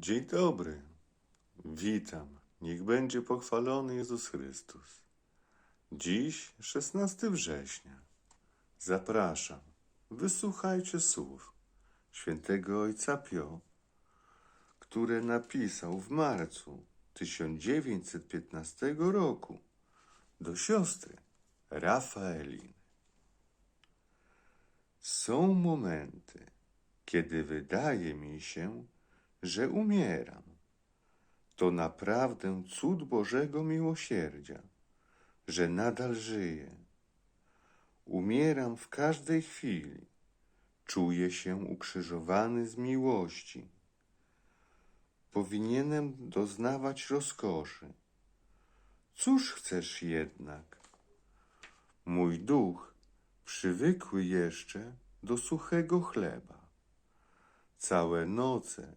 Dzień dobry. Witam. Niech będzie pochwalony Jezus Chrystus. Dziś 16 września. Zapraszam. Wysłuchajcie słów świętego Ojca Pio, które napisał w marcu 1915 roku do siostry Rafaeliny. Są momenty, kiedy wydaje mi się, umieram. To naprawdę cud Bożego miłosierdzia, że nadal żyję. Umieram w każdej chwili. Czuję się ukrzyżowany z miłości. Powinienem doznawać rozkoszy. Cóż chcesz jednak? Mój duch przywykły jeszcze do suchego chleba. Całe noce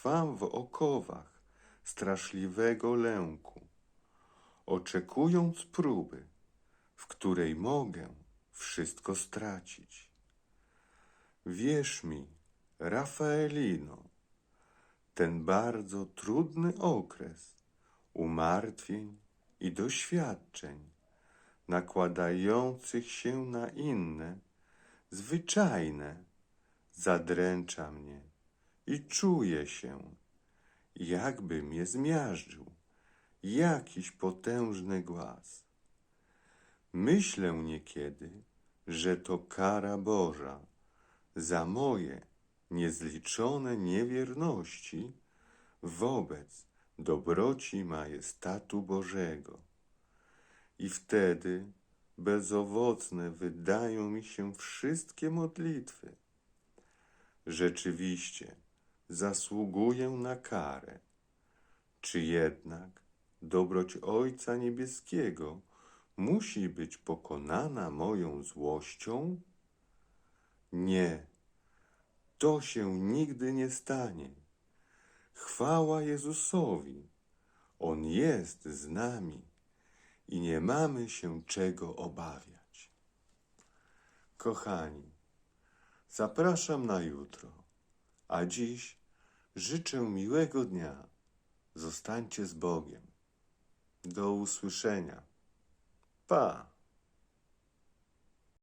trwam w okowach straszliwego lęku, oczekując próby, w której mogę wszystko stracić. Wierz mi, Rafaelino, ten bardzo trudny okres umartwień i doświadczeń nakładających się na inne, zwyczajne, zadręcza mnie i czuję się, jakby mnie zmiażdżył jakiś potężny głaz. Myślę niekiedy, że to kara Boża za moje niezliczone niewierności wobec dobroci majestatu Bożego. I wtedy bezowocne wydają mi się wszystkie modlitwy. Rzeczywiście zasługuję na karę. Czy jednak dobroć Ojca Niebieskiego musi być pokonana moją złością? Nie, to się nigdy nie stanie. Chwała Jezusowi, On jest z nami i nie mamy się czego obawiać. Kochani, zapraszam na jutro, a dziś życzę miłego dnia. Zostańcie z Bogiem. Do usłyszenia. Pa!